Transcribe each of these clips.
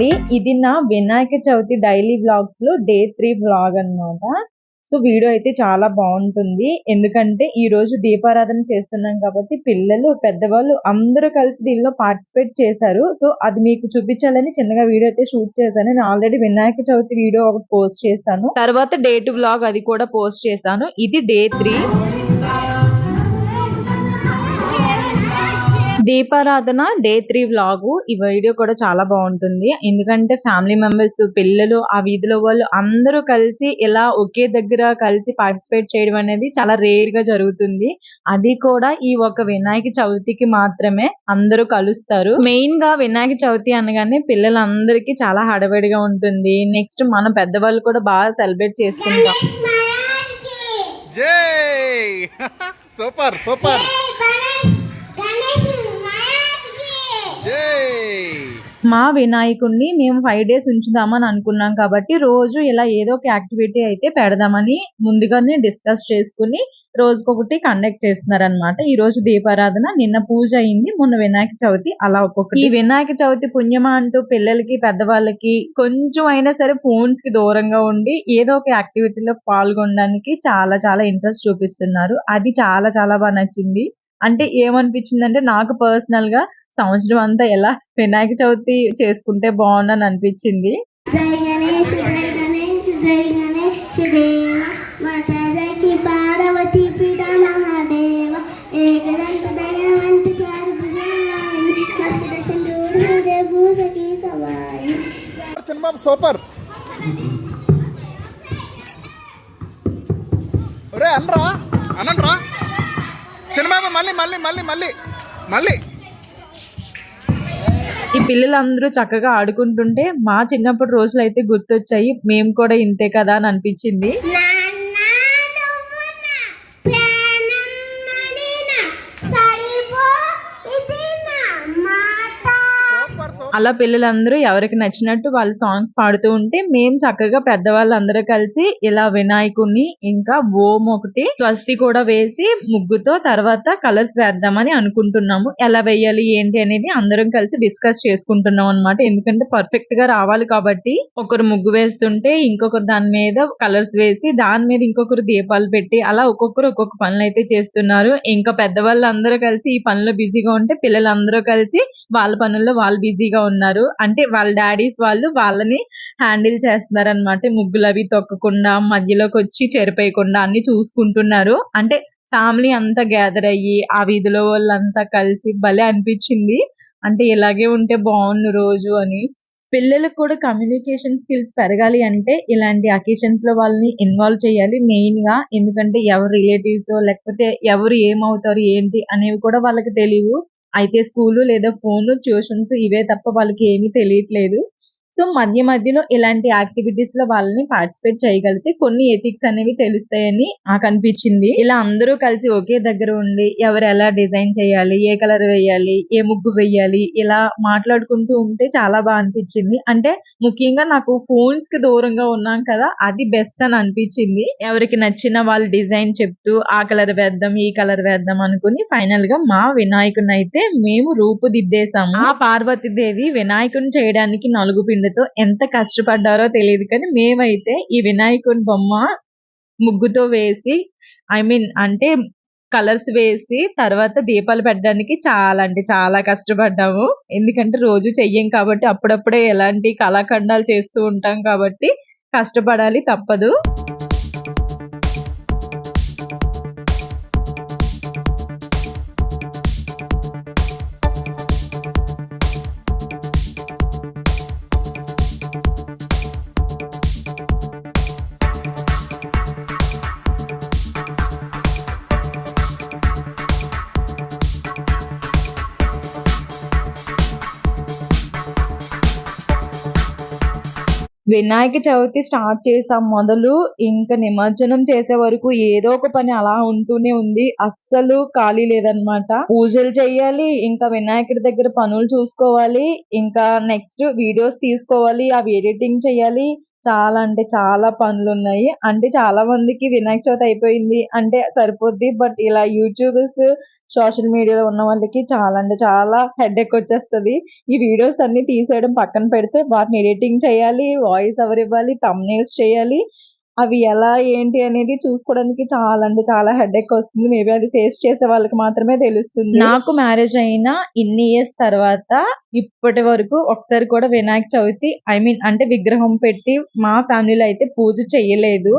అండి. ఇది నా వినాయక చవితి డైలీ బ్లాగ్స్లో డే త్రీ బ్లాగ్ అన్నమాట. సో వీడియో అయితే చాలా బాగుంటుంది. ఎందుకంటే ఈ రోజు దీపారాధన చేస్తున్నాం కాబట్టి పిల్లలు పెద్దవాళ్ళు అందరూ కలిసి దీనిలో పార్టిసిపేట్ చేశారు. సో అది మీకు చూపించాలని చిన్నగా వీడియో అయితే షూట్ చేశాను. నేను ఆల్రెడీ వినాయక చవితి వీడియో ఒకటి పోస్ట్ చేశాను. తర్వాత డే టు వ్లాగ్ అది కూడా పోస్ట్ చేశాను. ఇది డే త్రీ. దీపారాధన డే త్రీ వ్లాగ్. ఈ వీడియో కూడా చాలా బాగుంటుంది. ఎందుకంటే ఫ్యామిలీ మెంబర్స్ పిల్లలు ఆ వీధిలో వాళ్ళు అందరూ కలిసి ఇలా ఒకే దగ్గర కలిసి పార్టిసిపేట్ చేయడం అనేది చాలా రేర్గా జరుగుతుంది. అది కూడా ఈ ఒక వినాయక చవితికి మాత్రమే అందరూ కలుస్తారు. మెయిన్గా వినాయక చవితి అనగానే పిల్లలందరికీ చాలా హడావిడిగా ఉంటుంది. నెక్స్ట్ మన పెద్దవాళ్ళు కూడా బాగా సెలబ్రేట్ చేసుకుంటాం. జై! సూపర్ సూపర్ జై మా వినాయకుడిని మేము ఫైవ్ డేస్ ఉంచుదామని అనుకున్నాం కాబట్టి రోజు ఇలా ఏదో ఒక యాక్టివిటీ అయితే పెడదామని ముందుగానే డిస్కస్ చేసుకుని రోజుకొకటి కండక్ట్ చేస్తున్నారు అనమాట ఈ రోజు దీపారాధన నిన్న పూజ అయింది మొన్న వినాయక చవితి అలా ఒక్కొక్కటి. ఈ వినాయక చవితి పుణ్యమా అంటూ పిల్లలకి పెద్దవాళ్ళకి కొంచెం అయినా సరే ఫోన్స్కి దూరంగా ఉండి ఏదో ఒక యాక్టివిటీలో పాల్గొనడానికి చాలా చాలా ఇంట్రెస్ట్ చూపిస్తున్నారు. అది చాలా చాలా బాగా నచ్చింది. అంటే ఏమనిపించింది అంటే నాకు పర్సనల్గా సంవత్సరం అంతా ఎలా వినాయక చవితి చేసుకుంటే బాగుందని అనిపించింది. జై గణేష్ జై గణేష్ జై గణేష్ దేవ మాతా జైకి పార్వతి పిత మహాదేవ ఏకదంత దయవంత చారు భుజాయి మస్కిట సింధూర హృదయ భూసకి సవాయి. చిన్నబాబు సూపర్. మళ్ళీ మళ్ళీ. ఈ పిల్లలందరూ చక్కగా ఆడుకుంటుంటే మా చిన్నప్పటి రోజులు అయితే గుర్తొచ్చాయి. మేము కూడా ఇంతే కదా అని అనిపించింది. అలా పిల్లలందరూ ఎవరికి నచ్చినట్టు వాళ్ళు సాంగ్స్ పాడుతూ ఉంటే మేము చక్కగా పెద్దవాళ్ళందరూ కలిసి ఇలా వినాయకుడిని ఇంకా ఓం ఒకటి స్వస్తి కూడా వేసి ముగ్గుతో తర్వాత కలర్స్ వేద్దామని అనుకుంటున్నాము. ఎలా వేయాలి ఏంటి అనేది అందరం కలిసి డిస్కస్ చేసుకుంటున్నాం అన్నమాట. ఎందుకంటే పర్ఫెక్ట్గా రావాలి కాబట్టి ఒకరు ముగ్గు వేస్తుంటే ఇంకొకరు దాని మీద కలర్స్ వేసి దాని మీద ఇంకొకరు దీపాలు పెట్టి అలా ఒక్కొక్కరు ఒక్కొక్క పనులు అయితే చేస్తున్నారు. ఇంకా పెద్దవాళ్ళు అందరూ కలిసి ఈ పనిలో బిజీగా ఉంటే పిల్లలందరూ కలిసి వాళ్ళ పనుల్లో వాళ్ళు బిజీగా ఉన్నారు. అంటే వాళ్ళ డాడీస్ వాళ్ళు వాళ్ళని హ్యాండిల్ చేస్తున్నారు అనమాట ముగ్గులు అవి తొక్కకుండా మధ్యలోకి వచ్చి చెరిపేయకుండా అన్ని చూసుకుంటున్నారు. అంటే ఫ్యామిలీ అంతా గ్యాదర్ అయ్యి ఆ వీధిలో వాళ్ళంతా కలిసి భలే అనిపించింది. అంటే ఇలాగే ఉంటే బాగుండు రోజు అని. పిల్లలకు కూడా కమ్యూనికేషన్ స్కిల్స్ పెరగాలి అంటే ఇలాంటి అకేషన్స్లో వాళ్ళని ఇన్వాల్వ్ చేయాలి మెయిన్గా. ఎందుకంటే ఎవరు రిలేటివ్స్ లేకపోతే ఎవరు ఏమవుతారు ఏంటి అనేవి కూడా వాళ్ళకి తెలియవు. అయితే స్కూలు లేదా ఫోన్ ట్యూషన్స్ ఇవే తప్ప వాళ్ళకి ఏమీ తెలియట్లేదు. సో మధ్య మధ్యలో ఇలాంటి యాక్టివిటీస్లో వాళ్ళని పార్టిసిపేట్ చేయగలిగితే కొన్ని ఎథిక్స్ అనేవి తెలుస్తాయని నాకు అనిపించింది. ఇలా అందరూ కలిసి ఒకే దగ్గర ఉండి ఎవరు ఎలా డిజైన్ చేయాలి ఏ కలర్ వేయాలి ఏ ముగ్గు వేయాలి ఇలా మాట్లాడుకుంటూ ఉంటే చాలా బాగా అనిపించింది. అంటే ముఖ్యంగా నాకు ఫోన్స్కి దూరంగా ఉన్నాం కదా అది బెస్ట్ అని అనిపించింది. ఎవరికి నచ్చిన వాళ్ళు డిజైన్ చెప్తూ ఆ కలర్ వేద్దాం ఈ కలర్ వేద్దాం అనుకుని ఫైనల్గా మా వినాయకుని అయితే మేము రూపుదిద్దేశాము. ఆ పార్వతీదేవి వినాయకుని చేయడానికి నలుగు పిండితో ఎంత కష్టపడ్డారో తెలియదు కానీ మేమైతే ఈ వినాయకుని బొమ్మ ముగ్గుతో వేసి ఐ మీన్ అంటే కలర్స్ వేసి తర్వాత దీపాలు పెట్టడానికి చాలా అంటే చాలా కష్టపడ్డాము. ఎందుకంటే రోజు చెయ్యం కాబట్టి అప్పుడప్పుడే ఎలాంటి కళాఖండాలు చేస్తూ ఉంటాం కాబట్టి కష్టపడాలి తప్పదు. వినాయక చవితి స్టార్ట్ చేసాం మొదలు. ఇంకా నిమజ్జనం చేసే వరకు ఏదో ఒక పని అలా ఉంటూనే ఉంది. అస్సలు ఖాళీ లేదనమాట పూజలు చేయాలి ఇంకా వినాయకుడి దగ్గర పనులు చూసుకోవాలి ఇంకా నెక్స్ట్ వీడియోస్ తీసుకోవాలి అవి ఎడిటింగ్ చేయాలి చాలా అంటే చాలా పనులు ఉన్నాయి అంటే చాలా మందికి వినాయక చవితి అయిపోయింది. అంటే సరిపోద్ది. బట్ ఇలా యూట్యూబర్స్ సోషల్ మీడియాలో ఉన్న వాళ్ళకి చాలా అంటే చాలా హెడేక్ వచ్చేస్తది. ఈ వీడియోస్ అన్ని తీసేయడం పక్కన పెడితే వాటిని ఎడిటింగ్ చేయాలి, వాయిస్ ఎవరు ఇవ్వాలి, నేల్స్ చేయాలి. అవి ఎలా ఏంటి అనేది చూసుకోవడానికి చాలా అంటే చాలా హెడేక్ వస్తుంది. మేబీ అది ఫేస్ చేసే వాళ్ళకి మాత్రమే తెలుస్తుంది. నాకు మ్యారేజ్ అయిన ఇన్ని ఇయర్స్ తర్వాత ఇప్పటి వరకు ఒకసారి కూడా వినాయక చవితి ఐ మీన్ అంటే విగ్రహం పెట్టి మా ఫ్యామిలీలో అయితే పూజ చేయలేదు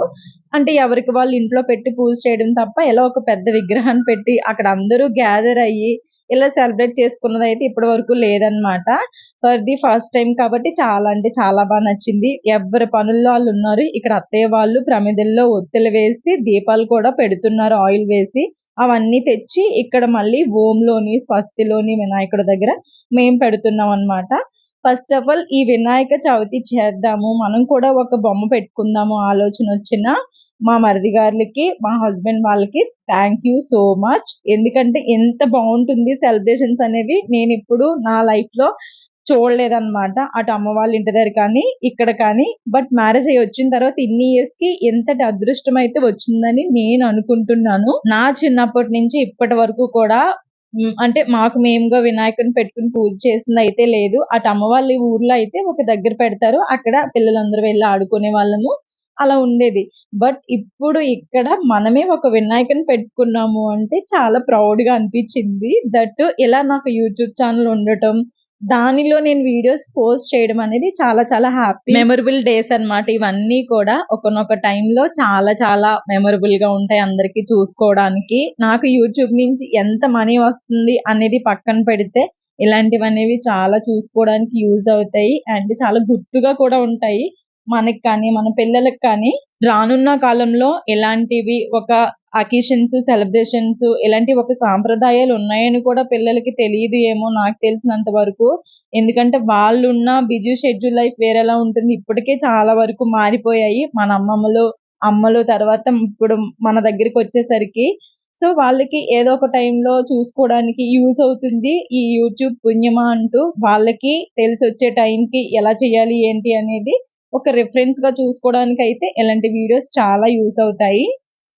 అంటే ఎవరికి వాళ్ళు ఇంట్లో పెట్టి పూజ చేయడం తప్ప ఇలా ఒక పెద్ద విగ్రహాన్ని పెట్టి అక్కడ అందరూ గ్యాదర్ అయ్యి ఇలా సెలబ్రేట్ చేసుకున్నదైతే ఇప్పటి వరకు లేదన్నమాట. ఫర్ ది ఫస్ట్ టైం కాబట్టి చాలా అంటే చాలా బాగా నచ్చింది. ఎవరి పనుల్లో వాళ్ళు ఉన్నారు. ఇక్కడ అత్తయ్య వాళ్ళు ప్రమిదల్లో ఒత్తులు వేసి దీపాలు కూడా పెడుతున్నారు ఆయిల్ వేసి. అవన్నీ తెచ్చి ఇక్కడ మళ్ళీ ఓంలోని, స్వస్తిలోని వినాయకుడి దగ్గర మేము పెడుతున్నాం అన్నమాట. ఫస్ట్ ఆఫ్ ఆల్ ఈ వినాయక చవితి చేద్దాము. మనం కూడా ఒక బొమ్మ పెట్టుకుందాము ఆలోచన వచ్చిన మా మరిది గారికి మా హస్బెండ్ వాళ్ళకి థ్యాంక్ యూ సో మచ్. ఎందుకంటే ఎంత బాగుంటుంది సెలబ్రేషన్స్ అనేవి నేను ఇప్పుడు నా లైఫ్లో చూడలేదన్నమాట. అటు అమ్మ వాళ్ళ ఇంటి దగ్గర కానీ, ఇక్కడ కానీ. బట్ మ్యారేజ్ అయ్యి వచ్చిన తర్వాత ఇన్ని ఇయర్స్కి ఎంతటి అదృష్టం అయితే వచ్చిందని నేను అనుకుంటున్నాను. నా చిన్నప్పటి నుంచి ఇప్పటి వరకు కూడా అంటే మాకు మేముగా వినాయకుని పెట్టుకుని పూజ చేసింది అయితే లేదు. అటు అమ్మ వాళ్ళ ఊర్లో అయితే ఒక దగ్గర పెడతారు. అక్కడ పిల్లలందరూ వెళ్ళి ఆడుకునే వాళ్ళము. అలా ఉండేది. బట్ ఇప్పుడు ఇక్కడ మనమే ఒక వినాయకుని పెట్టుకున్నాము అంటే చాలా ప్రౌడ్‌గా అనిపించింది. దట్ ఇలా నాకు యూట్యూబ్ ఛానల్ ఉండటం, దానిలో నేను వీడియోస్ పోస్ట్ చేయడం అనేది చాలా చాలా హ్యాపీ. మెమొరబుల్ డేస్ అనమాట ఇవన్నీ కూడా. ఒకనొక టైంలో చాలా చాలా మెమరబుల్‌గా ఉంటాయి అందరికీ చూసుకోవడానికి. నాకు యూట్యూబ్ నుంచి ఎంత మనీ వస్తుంది అనేది పక్కన పెడితే ఇలాంటివనేవి చాలా చూసుకోవడానికి యూజ్ అవుతాయి. అండ్ చాలా గుర్తుగా కూడా ఉంటాయి. మనకి కానీ, మన పిల్లలకి కానీ రానున్న కాలంలో ఇలాంటివి ఒక అకేషన్స్, సెలబ్రేషన్స్ ఇలాంటి ఒక సాంప్రదాయాలు ఉన్నాయని కూడా పిల్లలకి తెలియదు ఏమో నాకు తెలిసినంత వరకు. ఎందుకంటే వాళ్ళున్న బిజీ షెడ్యూల్ లైఫ్ వేరేలా ఉంటుంది. ఇప్పటికే చాలా వరకు మారిపోయాయి. మన అమ్మమ్మలు, అమ్మలు తర్వాత ఇప్పుడు మన దగ్గరికి వచ్చేసరికి సో, వాళ్ళకి ఏదో ఒక టైంలో చూసుకోవడానికి యూజ్ అవుతుంది. ఈ యూట్యూబ్ పుణ్యమా అంటూ వాళ్ళకి తెలిసి వచ్చే టైంకి ఎలా చేయాలి ఏంటి అనేది ఒక గా చూసుకోవడానికి అయితే ఇలాంటి వీడియోస్ చాలా యూస్ అవుతాయి.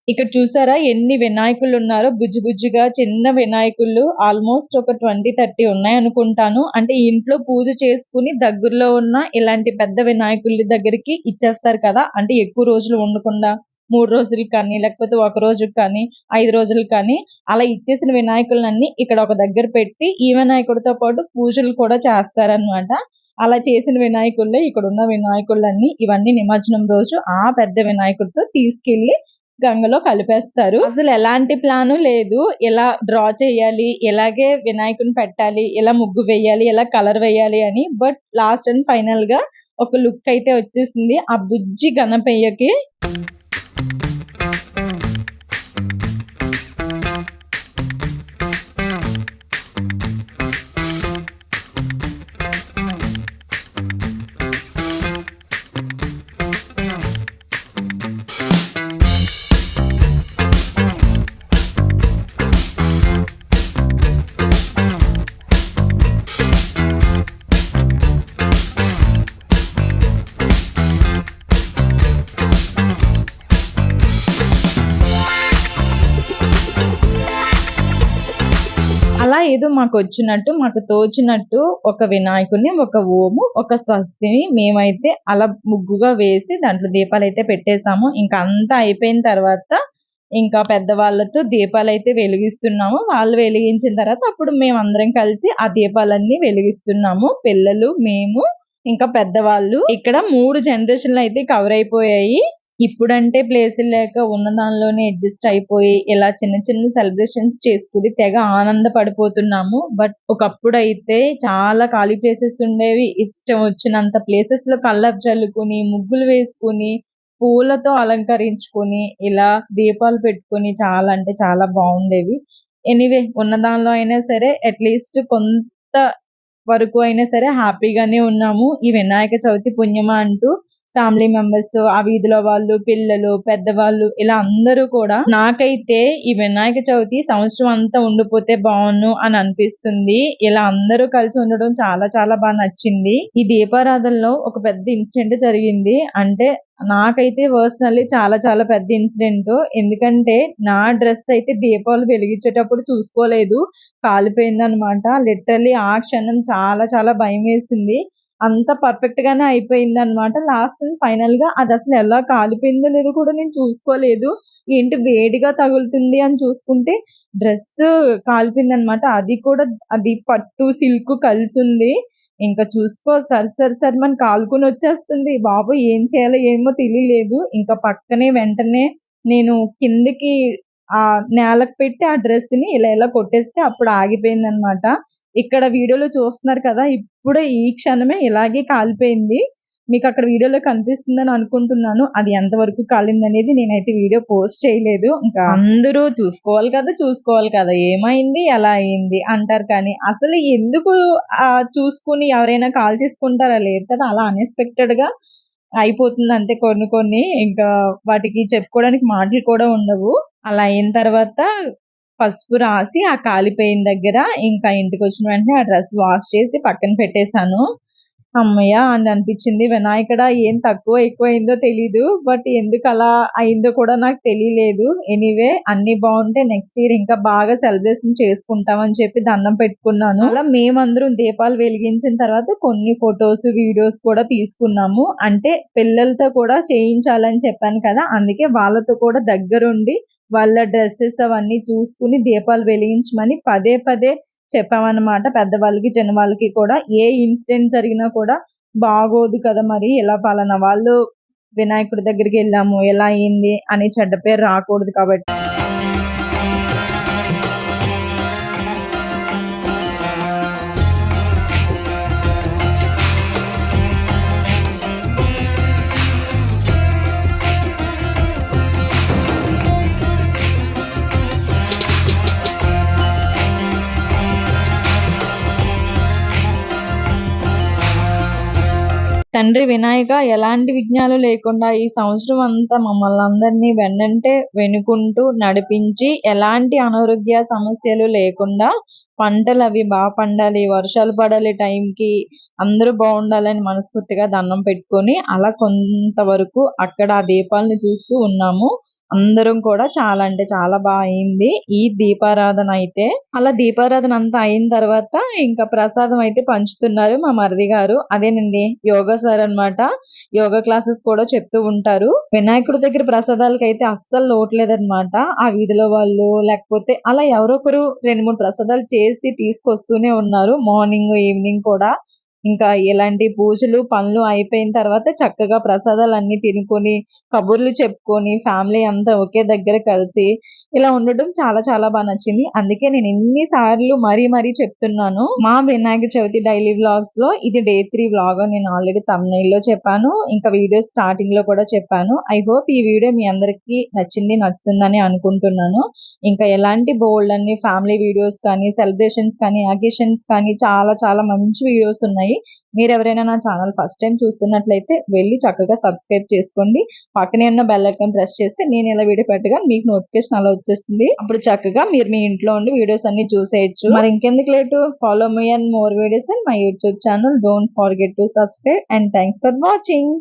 ఇక్కడ చూసారా ఎన్ని వినాయకులు ఉన్నారో బుజ్జి బుజ్జిగా చిన్న వినాయకులు ఆల్మోస్ట్ ఒక ట్వంటీ థర్టీ ఉన్నాయి అనుకుంటాను అంటే ఇంట్లో పూజ చేసుకుని దగ్గరలో ఉన్న ఇలాంటి పెద్ద వినాయకుల దగ్గరికి ఇచ్చేస్తారు కదా! అంటే ఎక్కువ రోజులు ఉండకుండా మూడు రోజులు కానీ, లేకపోతే ఒక రోజుకి కానీ, ఐదు రోజులు కానీ అలా ఇచ్చేసిన వినాయకులన్నీ ఇక్కడ ఒక దగ్గర పెట్టి ఈ వినాయకుడితో పాటు పూజలు కూడా చేస్తారనమాట అలా చేసిన వినాయకుళ్ళే ఇక్కడున్న వినాయకుళ్ళన్నీ ఇవన్నీ నిమజ్జనం రోజు ఆ పెద్ద వినాయకుడితో తీసుకెళ్ళి గంగలో కలిపేస్తారు. అసలు ఎలాంటి ప్లాను లేదు. ఎలా డ్రా చేయాలి, ఎలాగే వినాయకుడిని పెట్టాలి, ఎలా ముగ్గు వేయాలి, ఎలా కలర్ వేయాలి అని. బట్ లాస్ట్ అండ్ ఫైనల్గా ఒక లుక్ అయితే వచ్చేసింది. ఆ బుజ్జి గణపయ్యకి. మాకు వచ్చినట్టు మాకు తోచినట్టు ఒక వినాయకుడిని, ఒక ఓము, ఒక స్వస్తిని మేమైతే అలా ముగ్గుగా వేసి దాంట్లో దీపాలు అయితే పెట్టేసాము. ఇంకా అంతా అయిపోయిన తర్వాత ఇంకా పెద్దవాళ్ళతో అయితే వెలిగిస్తున్నాము. వాళ్ళు వెలిగించిన తర్వాత అప్పుడు మేమందరం కలిసి ఆ దీపాలన్నీ వెలిగిస్తున్నాము. పిల్లలు, మేము, ఇంకా పెద్దవాళ్ళు. ఇక్కడ మూడు జనరేషన్లు అయితే కవర్ అయిపోయాయి. ఇప్పుడంటే ప్లేసులు లేక ఉన్న దానిలోనే అడ్జస్ట్ అయిపోయి ఇలా చిన్న చిన్న సెలబ్రేషన్స్ చేసుకొని తెగ ఆనందపడిపోతున్నాము. బట్ ఒకప్పుడు అయితే చాలా ఖాళీ ప్లేసెస్ ఉండేవి. ఇష్టం వచ్చినంత ప్లేసెస్లో కళ్ళ చల్లుకొని, ముగ్గులు వేసుకొని, పూలతో అలంకరించుకొని, ఇలా దీపాలు పెట్టుకొని చాలా అంటే చాలా బాగుండేవి. ఎనీవే ఉన్న దానిలో అయినా సరే అట్‌లీస్ట్ కొంత వరకు అయినా సరే హ్యాపీగానే ఉన్నాము. ఈ వినాయక చవితి పుణ్యమా అంటూ ఫ్యామిలీ మెంబర్స్ ఆ వీధిలో వాళ్ళు పిల్లలు పెద్దవాళ్ళు ఇలా అందరూ కూడా నాకైతే ఈ వినాయక చవితి సంవత్సరం అంతా ఉండిపోతే బాగున్ను అని అనిపిస్తుంది. ఇలా అందరూ కలిసి ఉండడం చాలా చాలా బాగా నచ్చింది. ఈ దీపారాధనలో ఒక పెద్ద ఇన్సిడెంట్ జరిగింది. అంటే నాకైతే పర్సనల్లీ చాలా చాలా పెద్ద ఇన్సిడెంట్ ఎందుకంటే నా డ్రెస్ అయితే దీపాలు వెలిగించేటప్పుడు చూసుకోలేదు. కాలిపోయింది అనమాట లిటరల్లీ ఆ క్షణం చాలా చాలా భయం వేసింది అంత పర్ఫెక్ట్ గానే అయిపోయింది అనమాట లాస్ట్ ఫైనల్గా అది అసలు ఎలా కాలిపోయిందో లేదో కూడా నేను చూసుకోలేదు. ఏంటి వేడిగా తగులుతుంది అని చూసుకుంటే డ్రెస్ కాలిపోయింది అనమాట అది కూడా అది పట్టు సిల్క్ కలిసి ఉంది ఇంకా చూసుకో సరి సరి సరి మన కాలుకుని వచ్చేస్తుంది. బాబు ఏం చేయాలో ఏమో తెలియలేదు. ఇంకా పక్కనే వెంటనే నేను కిందకి ఆ నేలకు పెట్టి ఆ డ్రెస్ని ఇలా ఇలా కొట్టేస్తే అప్పుడు ఆగిపోయింది అనమాట ఇక్కడ వీడియోలో చూస్తున్నారు కదా ఇప్పుడే ఈ క్షణమే ఇలాగే కాలిపోయింది. మీకు అక్కడ వీడియోలో కనిపిస్తుందని అనుకుంటున్నాను. అది ఎంతవరకు కాలింది అనేది నేనైతే వీడియో పోస్ట్ చేయలేదు. ఇంకా అందరూ చూసుకోవాలి కదా చూసుకోవాలి కదా ఏమైంది ఎలా అయింది అంటారు కానీ అసలు ఎందుకు చూసుకుని ఎవరైనా కాల్ చేసుకుంటారా? లేదు కదా అలా అన్ఎక్స్పెక్టెడ్గా అయిపోతుంది అంతే కొన్ని కొన్ని. ఇంకా వాటికి చెప్పుకోవడానికి మాటలు కూడా ఉండవు. అలా అయిన తర్వాత పసుపు రాసి ఆ కాలిపోయిన దగ్గర ఇంకా ఇంటికి వచ్చిన వెంటనే ఆ డ్రెస్ వాష్ చేసి పక్కన పెట్టేశాను. అమ్మయ్య అని అనిపించింది. వినాయకుడా ఏం తక్కువ ఎక్కువ అయిందో తెలీదు బట్ ఎందుకు అలా అయిందో కూడా నాకు తెలియలేదు. ఎనీవే అన్ని బాగుంటే నెక్స్ట్ ఇయర్ ఇంకా బాగా సెలబ్రేషన్ చేసుకుంటామని చెప్పి దండం పెట్టుకున్నాను. అలా మేమందరం దీపాలు వెలిగించిన తర్వాత కొన్ని ఫొటోస్ వీడియోస్ కూడా తీసుకున్నాము. అంటే పిల్లలతో కూడా చేయించాలని చెప్పాను కదా అందుకే వాళ్ళతో కూడా దగ్గరుండి వాళ్ళ డ్రెస్సెస్ అవన్నీ చూసుకుని దీపాలు వెలిగించమని పదే పదే చెప్పామన్నమాట. పెద్దవాళ్ళకి చిన్నవాళ్ళకి కూడా. ఏ ఇన్సిడెంట్ జరిగినా కూడా బాగోదు కదా మరి. ఇలా పలానా వాళ్ళు వినాయకుడి దగ్గరికి వెళ్ళాము ఎలా అయింది అని చెడ్డ పేరు రాకూడదు కాబట్టి. తండ్రి వినాయక ఎలాంటి విఘ్నాలు లేకుండా ఈ సంవత్సరం అంతా మమ్మల్ని అందరినీ వెన్నంటే వెనుకుంటూ నడిపించి ఎలాంటి అనారోగ్య సమస్యలు లేకుండా పంటలు అవి బాగా పండాలి వర్షాలు పడాలి టైంకి అందరూ బాగుండాలని మనస్ఫూర్తిగా దండం పెట్టుకొని అలా కొంతవరకు అక్కడ ఆ దీపాలని చూస్తూ ఉన్నాము. అందరం కూడా చాలా అంటే చాలా బాగా అయింది. ఈ దీపారాధన అయితే అలా దీపారాధన అంతా అయిన తర్వాత ఇంకా ప్రసాదం అయితే పంచుతున్నారు మా మరిది గారు. అదేనండి యోగా సార్ అన్నమాట. యోగా క్లాసెస్ కూడా చెప్తూ ఉంటారు. వినాయకుడి దగ్గర ప్రసాదాలకి అయితే అస్సలు లోట్లేదనమాట ఆ వీధిలో వాళ్ళు లేకపోతే అలా ఎవరో ఒకరు రెండు మూడు ప్రసాదాలు చేసి తీసుకొస్తూనే ఉన్నారు. మార్నింగ్ ఈవినింగ్ కూడా. ఇంకా ఇలాంటి పూజలు పనులు అయిపోయిన తర్వాత చక్కగా ప్రసాదాలు అన్ని తినుకొని కబుర్లు చెప్పుకొని ఫ్యామిలీ అంతా ఒకే దగ్గర కలిసి ఇలా ఉండడం చాలా చాలా బాగా నచ్చింది. అందుకే నేను ఎన్నిసార్లు మరీ మరీ చెప్తున్నాను. మా వినాయక చవితి డైలీ వ్లాగ్స్లో ఇది డే త్రీ వ్లాగ్ నేను ఆల్రెడీ తమిళ లో చెప్పాను. ఇంకా వీడియో స్టార్టింగ్లో కూడా చెప్పాను. ఐ హోప్ ఈ వీడియో మీ అందరికి నచ్చింది నచ్చుతుందని అనుకుంటున్నాను. ఇంకా ఎలాంటి బోల్డ్ అన్ని ఫ్యామిలీ వీడియోస్ కానీ సెలబ్రేషన్స్ కానీ అకేషన్స్ కానీ చాలా చాలా మంచి వీడియోస్ ఉన్నాయి. మీరు ఎవరైనా నా ఛానల్ ఫస్ట్ టైం చూస్తున్నట్లయితే వెళ్ళి చక్కగా సబ్స్క్రైబ్ చేసుకోండి. పక్కనే ఉన్న బెల్ ఐకాన్ ప్రెస్ చేస్తే నేను ఇలా వీడియో పెట్టగా మీకు నోటిఫికేషన్ అలా వచ్చేస్తుంది. అప్పుడు చక్కగా మీరు మీ ఇంట్లో ఉండి వీడియోస్ అన్ని చూసేయచ్చు. మరి ఇంకెందుకు late? Follow me and more videos and my YouTube channel don't forget to subscribe and thanks for watching